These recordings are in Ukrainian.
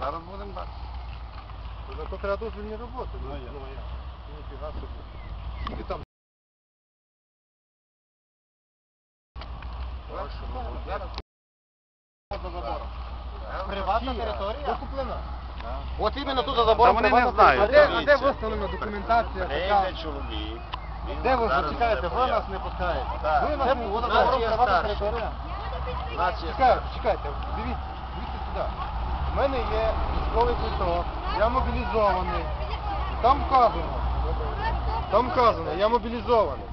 зараз будемо далі. Зато треба дозвільні роботи. Ну, я. Ну, я. Ніфіга собі. І там Зараз за забором. приватна територія? Викуплена. От іменно тут за забором вони не приватна знають. А де, а де виставлена документація? така? Прийде чоловік. він Де ви зараз чекаєте? буде Ви нас не пускаєте. Так. Ви нас Це не пускаєте. є Приватна старший. територія. У Чекайте, чекайте, дивіться, дивіться сюди. У мене є військовий квиток, я мобілізований. Там вказано. Там вказано, я мобілізований.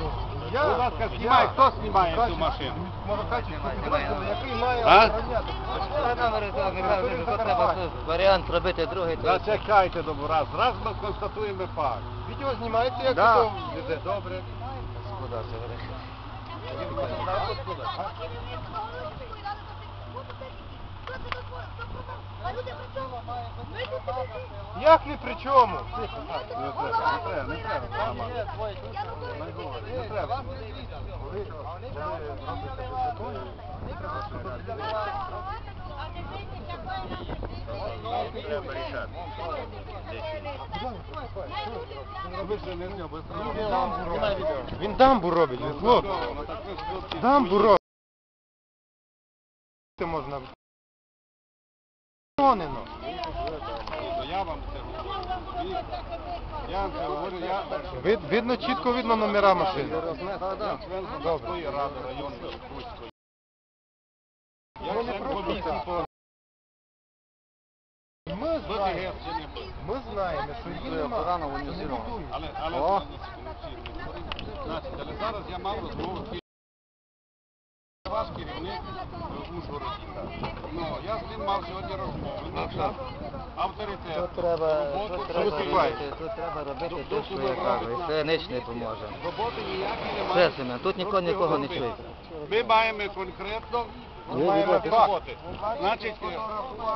Ну, я, Будь ласка, знімай, хто знімає цю машину? Який має А? охороняти. Варіант зробити другий. то- Зачекайте добра, зразу ми констатуємо факт. Відео знімається, як Да. то веде. Добре. Як ні при чому? Не треба, не треба, не треба. Не треба. Не Він дамбу робить. Він ви хлопці. Дамбу робить. Це можна. Заборонено. Я вам це говорю. Я вам це говорю, я Вид, видно, чітко видно номера машини. я член обласної ради районної Круської. Я Ми член комісії по Ми знаємо, ми знаємо, що її немає. Але, але, О. Значить, але зараз я мав розмову з ваш керівник Ужгороді. Ну, я з ним мав сьогодні розмову. Авторитет. Тут треба, тут треба робити, тут треба робити те, що я кажу, і це ніч не поможе. Роботи ніякої немає. Чесно, тут ніхто нікого не чує. Ми маємо конкретно Ми маємо роботи. Значить, е,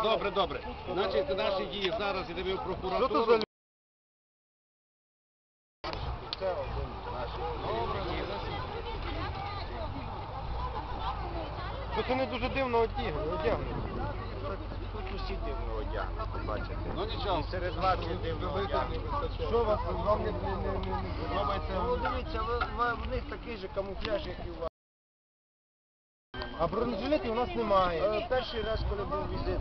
добре, добре. Значить, наші дії зараз йдемо в прокуратуру. Це не дуже дивно одягнено. Тут усі дивно одягнені, бачите. Ну нічого. І серед вас є дивно одягнені. Що вас вам не, подобається? Ну, дивіться, в них такий же камуфляж, як і у вас. А бронежилетів у нас немає. Е, Перший раз, коли був візит,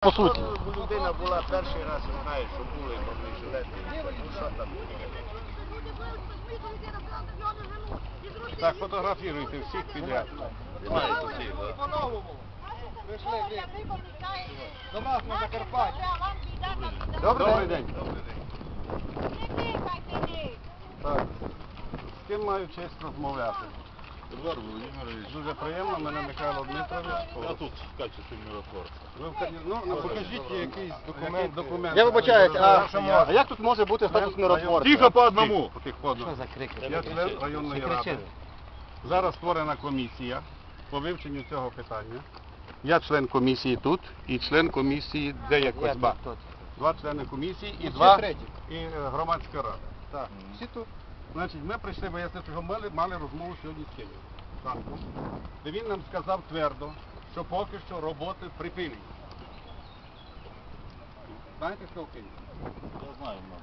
По суті. Людина була перший раз і знає, що були бронежилети. Ну, що там? Так, фотографіруйте всіх підряд. Знаєте всіх, да? До нас на день. Добрий день. Так. З ким маю честь розмовляти? Эдуард Владимирович, Дуже приємно, мене Михайло Дмитрович. я тут в качестве миротворца. Ви в ну, ну, Покажіть якийсь документ. Документ? Я вибачаюсь, а, а як тут може бути статус миротворця? Тихо по одному! Тихо, тихо, по одному. Що за крики? Я член районної ради. Зараз створена комісія по вивченню цього питання. Я член комісії тут і член комісії, де є Як Козьба. Два члени комісії і два і е, громадська рада. Так. Всі тут. Значить, ми прийшли вияснити, що мали, мали розмову сьогодні з Києвом. Так. Де він нам сказав твердо, що поки що роботи припинені. Знаєте, що в Києві? Я знаю много.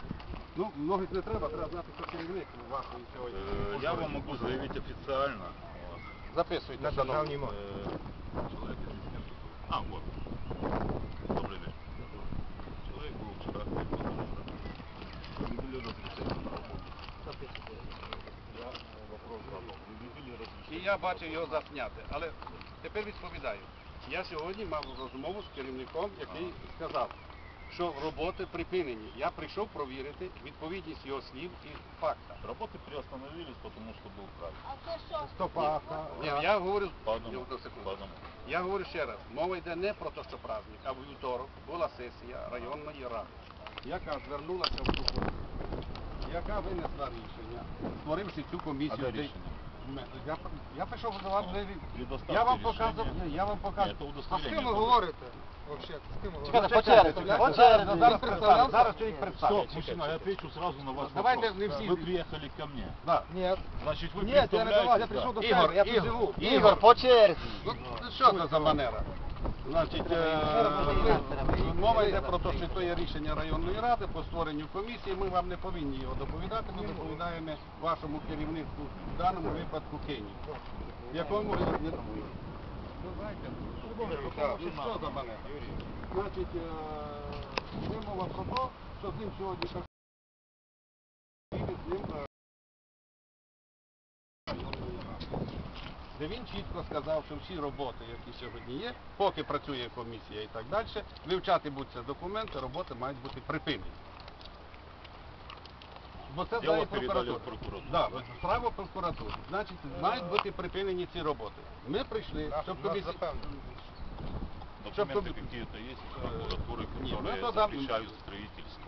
Ну, многих не треба, треба знати, хто керівник вашої сьогодні. Э, Я вам могу заявить официально. вот, Записуйте, На шановні. державній мові. э, Человек из Министерства. А, вот. Добрый день. Человек был вчера, Я бачив його засняти. Але тепер відповідаю. Я сьогодні мав розмову з керівником, який сказав, що роботи припинені. Я прийшов провірити відповідність його слів і факта. Работы приостановились, что был праздник. Стоп, а, а, Ні, я говорю, одному. Я говорю ще раз, мова йде не про те, що праздник, а в вівторок була сесія районної ради, яка звернулася в прокуратуру, яка винесла рішення, створивши цю комісію. А де- рішення? Ме- Я, пр- я прийшов до вас вже від- Предоставьте Я вам решение. показав, ні, я вам показав. Нет, это а з удостоверение. ким ви было. говорите? Вообще, з ким Чекайте, по черзі, по черзі, зараз представлю, зараз чоловік Стоп, представить. мужчина, я отвечу сразу на ваш Давайте вопрос. не все- Вы приехали ко мне. Да. Ні. Значит, вы Ні, я не представляете... давав, я да. прийшов до Ігор, себе, я тут Ігор, живу. Ігор, по черзі. Ну, що це за манера? Значить, е, мова йде про те, що то є рішення районної ради по створенню комісії. Ми вам не повинні його доповідати, ми доповідаємо вашому керівництву, в даному випадку Кені. В якому ви не що за манера? Значить, е, йде мова про те, що з ним сьогодні так де він чітко сказав, що всі роботи, які сьогодні є, поки працює комісія і так далі, вивчати будуть ці документи, роботи мають бути припинені. Бо це Дело знає передали прокуратура. в прокуратуру. Да, от справа прокуратури. Значить, мають бути припинені ці роботи. Ми прийшли, щоб комісія... Щоб Документы ком- какие-то есть из прокуратуры, Не, которые ну это да. запрещают строительство.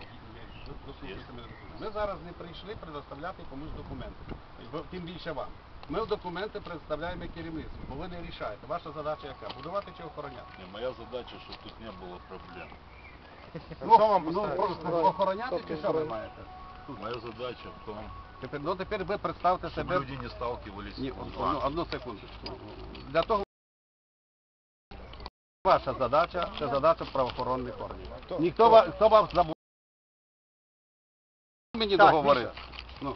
Ви послухайте мене. Ми зараз не прийшли предоставляти комусь документи. Бо Тим більше вам. Ми документи представляємо керівництву, бо ви не рішаєте. Ваша задача яка? Будувати чи охороняти? И моя задача, чтобы тут не было проблем. Ну, що вам ну, поставити? просто охороняти чи що ви маєте? Моя задача в том, Тепер, ну тепер ви представте чтобы себе. люди не сталкивались Ні, с одну, вами. одну секундочку. Для того ваша задача це задача правоохоронних органів. Ніхто ва- хто вам забув мені Так, договорив. Ну.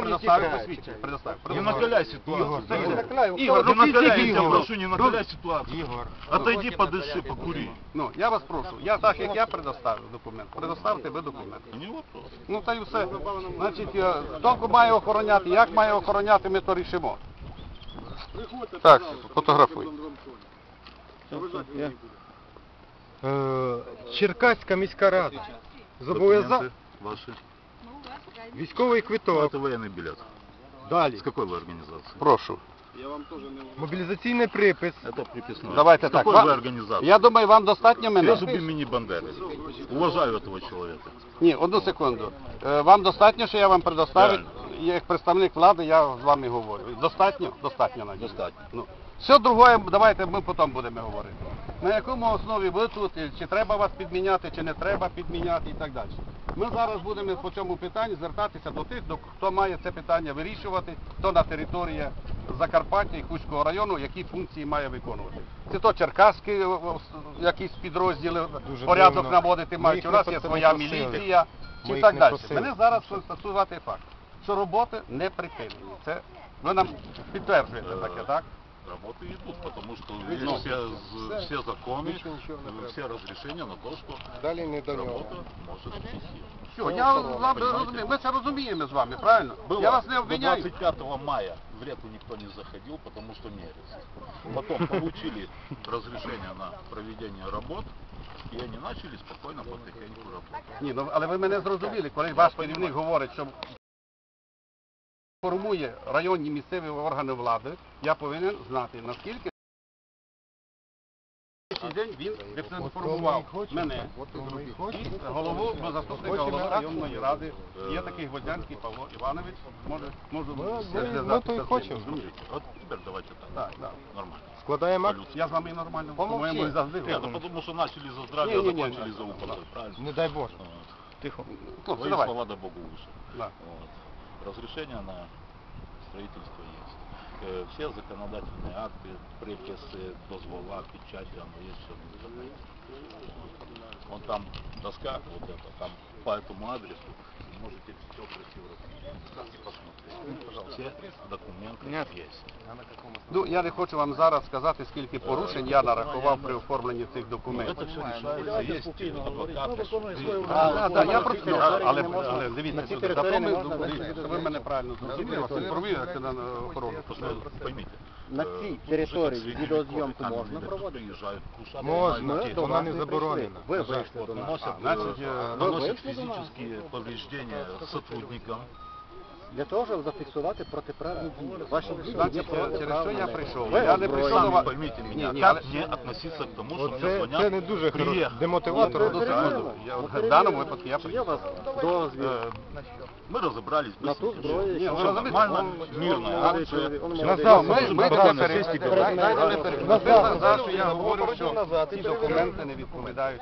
Предоставлю. Не предоставлю. накаляй ситуацию. Ігор, Ігор, не накаляй, Ігор, не накаляй, я прошу, не накаляй ситуацию. Ігор. Отойди, подыши, покури. Ну, я вас прошу. Я так, як я предоставив документ. Предоставте ви документ. Не вопрос. Ну та й все. Значить, е, хто має охороняти, як має охороняти, ми то рішимо. Так, фотографуй. Е, Черкаська міська рада зобов'язала ваши. військовий Ну, квиток. это военный билет. Далі. С какой вы организации? Прошу. Мобілізаційний припис. Это приписной. Давайте С так. какой вы Ва- организации? Я думаю, вам достатньо Я мене. зубим мини Бандеры. Уважаю этого человека. Ні, одну секунду. Е, Вам достатньо, що я вам предоставлю? Як представник влади, я з вами говорю. Достатньо? Достатньо навіть. Достатньо. Ну, все друге, давайте ми потім будемо говорити. На якому основі ви тут, чи треба вас підміняти, чи не треба підміняти і так далі. Ми зараз будемо по цьому питанні звертатися до тих, хто має це питання вирішувати, хто на території Закарпаття і Хуського району, які функції має виконувати. Це то черкаські якісь підрозділи, Дуже порядок дивно. наводити мають. У нас є своя міліція Ми чи так далі. просили. Мене зараз констатувати факт, що роботи не припинені. Це ви нам підтверджуєте таке, так? Работы идут, потому что Ну. есть все, з- все законы, Більше нічого не треба. все разрешения на то, что Далі не до нього. работа может идти. Все, я з вами розумію. Ми це розуміємо з вами, правильно? Было Я вас не до обвиняю. 25 мая в реку никто не заходил, потому что мерился. Потом получили разрешение на проведение работ, и они начали спокойно потихоньку работать. Ні, ну але ви мене зрозуміли, коли ваш керівник говорить, що формує районні місцеві органи влади, я повинен знати, наскільки день він інформував мене і голову, заступника голови районної ради. Є такий Гвоздянський Павло Іванович, може, можу Ми- ми- зв'язатися ми то ним, хочемо. Вот теперь давайте так. Так, так. Нормально. Складаємо акт? Я з вами нормально, по-моєму, і завжди ну говорю. потому что за здравие, а закончили за правильно? Не дай Боже. Тихо. Хлопці, Твои давай. слова да Богу выше. Разрешение на строительство есть. Э, Все законодательные акты, приписи, дозвола, печати, оно есть все. Вот. Вон там доска, вот это, там по этому адресу, можете все красиво и посмотреть. Пожалуйста. все документы есть. Ну, я не хочу вам зараз сказати, скільки порушень я нарахував при оформленні цих Это документів. все решается, есть адвокаты, суды. Так, так, я просто, але, але дивіться, сюди, зато ми, дивіться, щоб ви мене правильно зрозуміли, це провірити на на охорону. Поймите, На э, цій житель території средней відеозйомку школы, там можна люди проводити? приезжают, кушать, Можна, детей. вона не заборонена. Ви Наносят- вийшли до нас. наносят, значит, э, э, наносят вышли до нас? физические повреждения сотрудникам. Для того, щоб зафіксувати протиправні дії. Ваші дії Значить, є е, через що протиправними. я прийшов? Ви Я не прийшов до озброєні. вас. Поймите Ні, меня, ні, как але- мне относиться к тому, что мне Оце звонят, це не дуже хорошо. приехал. Демотиватор. Одну секунду. Я в даному випадку я Чи є у вас прийшов. дозвіл Э, Мы разобрались на ту быстренько. зброю, Ні, яка ви розумієте, Нормально, он- мирная он молодий акция. чоловік, он Назад, молодий ми- чоловік. ми Перед до мене- перестійки перед були. мене- Дайте не перед перебивайте. мене- за що я говорю, Попросив що назад і ці перевіряю. документи не відповідають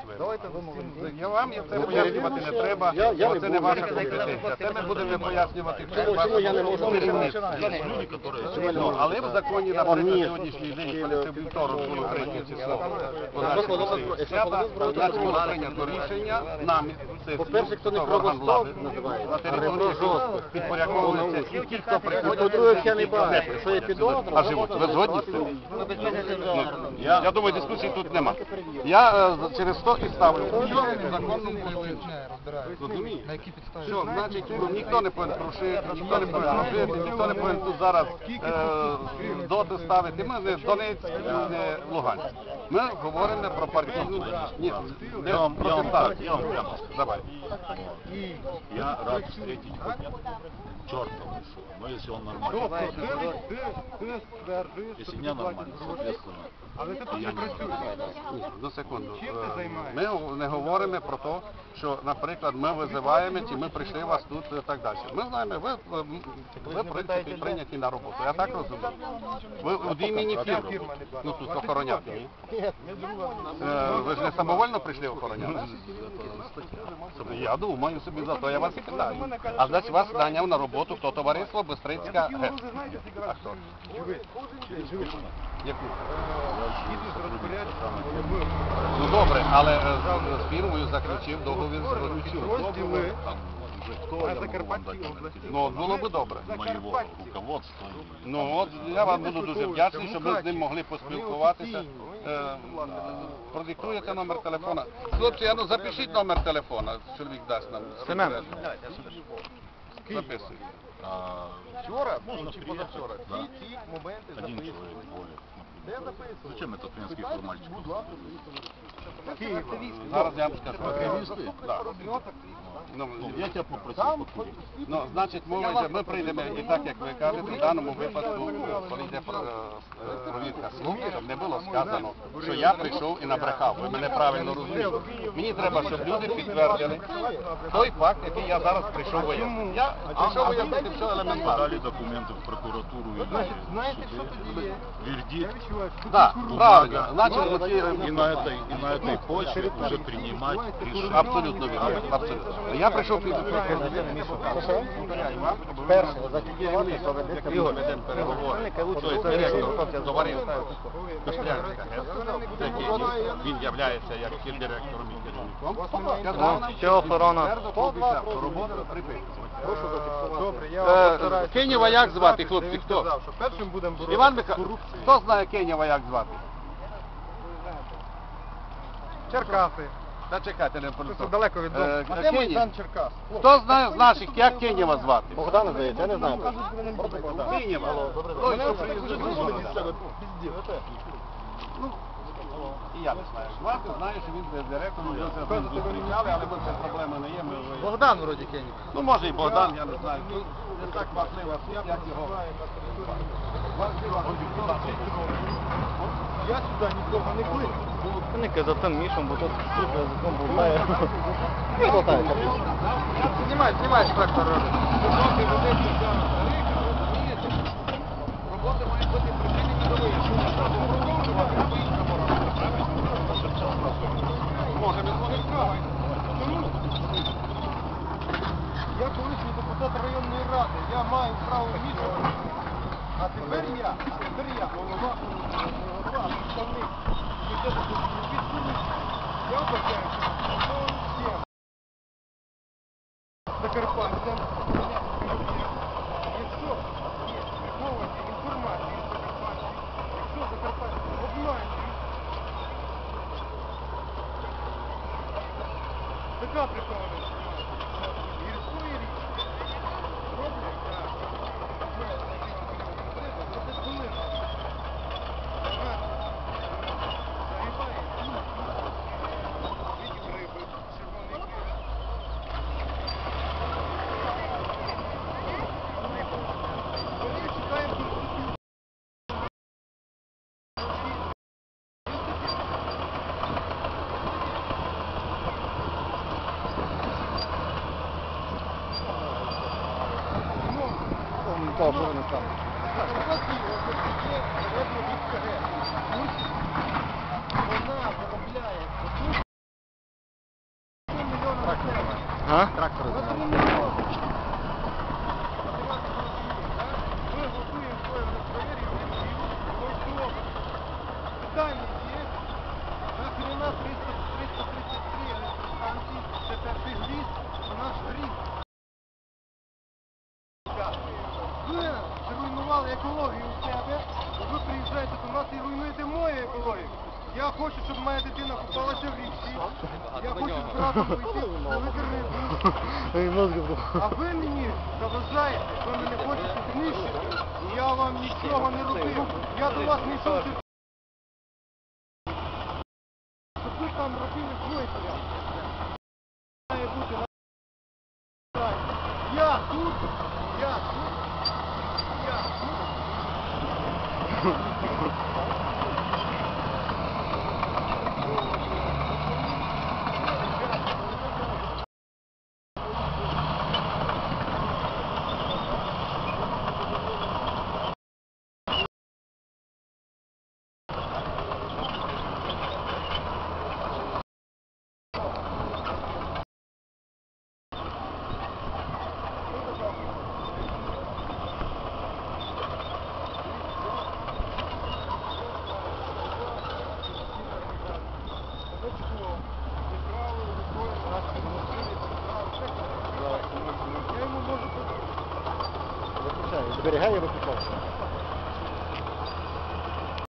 вимогам. Я вам я це пояснювати не треба, Я- я бо не це не буду. ваша компетенція. Це ми будемо пояснювати Чому- чому я не можу? Люди. Ну, але в законі, наприклад, сьогоднішній день, коли це вівторок було прийнято число, по нашому свята, прийнято рішення нами, це По-перше, хто не православ називається, на території жорстко. підпорядковується ті, хто приходять. По-друге, я не бачу, що є підозра. А живуть. Ви згодні з цим? Ну, Я, думаю, дискусії тут нема. Я е, через то і ставлю. Що законно Розумієте? Що, значить, ну, ніхто не повинен крушити, ніхто не повинен крушити, ніхто не повинен тут зараз е, доти ставити. Ми не Донецьк, не Луганськ. Ми говоримо про партійну ні, не Я вам, я вам так, я вам прямо. Давай. Я рад встретить хоть лысого, но если он нормальный. Если не нормально, соответственно, Але то тут не не Одну секунду. Е? Ми не говоримо про те, що, наприклад, ми визиваємо, чи ми прийшли вас тут і так далі. Ми знаємо, ви, ви, в принципі, прийняті на роботу. Я так розумію. Ви від імені фірми. Ну тут охороняти, ні? Е, Ви ж не самовольно прийшли охороняти? Я думаю собі за то, я вас і питаю. А значить вас наняв на роботу хто товариство Бистрицька ГЕС. А хто? Яку? Ну добре, але е, з, фірмою заключив договір з Розділи. Ну, було б добре. моего руководства. Ну от я вам буду дуже вдячний, щоб ми з ним могли поспілкуватися. Е, продиктуєте номер телефона. Хлопці, а ну запишіть номер телефона, чоловік дасть нам. Семен. Записуй. А, Вчора, Можно чи приехать, позавчора, да. ці моменти Один записували. человек более. Де записували? Зачем этот финский формальчик? Києва. Зараз я вам скажу. Активісти? Да. Ну, Ну, я тебя попросил покурить. Ну, значить, мова йде, ми прийдемо і так, як ви кажете, в даному випадку, коли йде про, е, провірка слуг, щоб не було сказано, що я прийшов і набрехав. Ви мене правильно розумієте. Мені треба, щоб люди підтвердили той факт, який я зараз прийшов вияснити. Я прийшов вияснити все елементарно. Подали документы в прокуратуру или Знаєте, в що суды. тоді є? Я Вердикт. відчуваю, що Так, тут правильно. Бумага. Значить, оці, И на этой, и на этой почве уже принимать решение. Абсолютно вірно. Абсолютно. Я прийшов під переговори. Тобто Кострянська він являється як директором і керівником, охорона? робота припиниться. Добре, я Е. Кенєва як звати, хлопці, хто? першим будемо Іван Михайлович, хто знає Кенєва як звати? Черкаси. Та чекайте, не Це просто. далеко від дому. Е, А де мій Кенєв? Черкас? Хто знає з наших, як Кенєва звати? Богдана, здається, я не знаю. Кенєва. Той, що приїздив. Ну, і я не знаю. Звати, знаю, що він де- директором, ми це зустрічали, але це проблеми не є. Ми вже- Богдан вроді Кенів. Ну, може і Богдан, я не знаю. Тут не так важливо, як його. Я сюди нікого не кликав. Не казав там Мішом, бо тут тут язиком буває. Не хватає. Знімай, знімай спектр робить. Роботи мають бути припинені до Я колишній депутат районної ради, я маю право вмішувати. А тепер я, а тепер я, голова, голова, представник. Я вбачаю, що є microfone, tá? цього не робив. Я до вас не йшов. Щоб ви там робили свої порядки. Має бути на Я тут, я тут, я тут.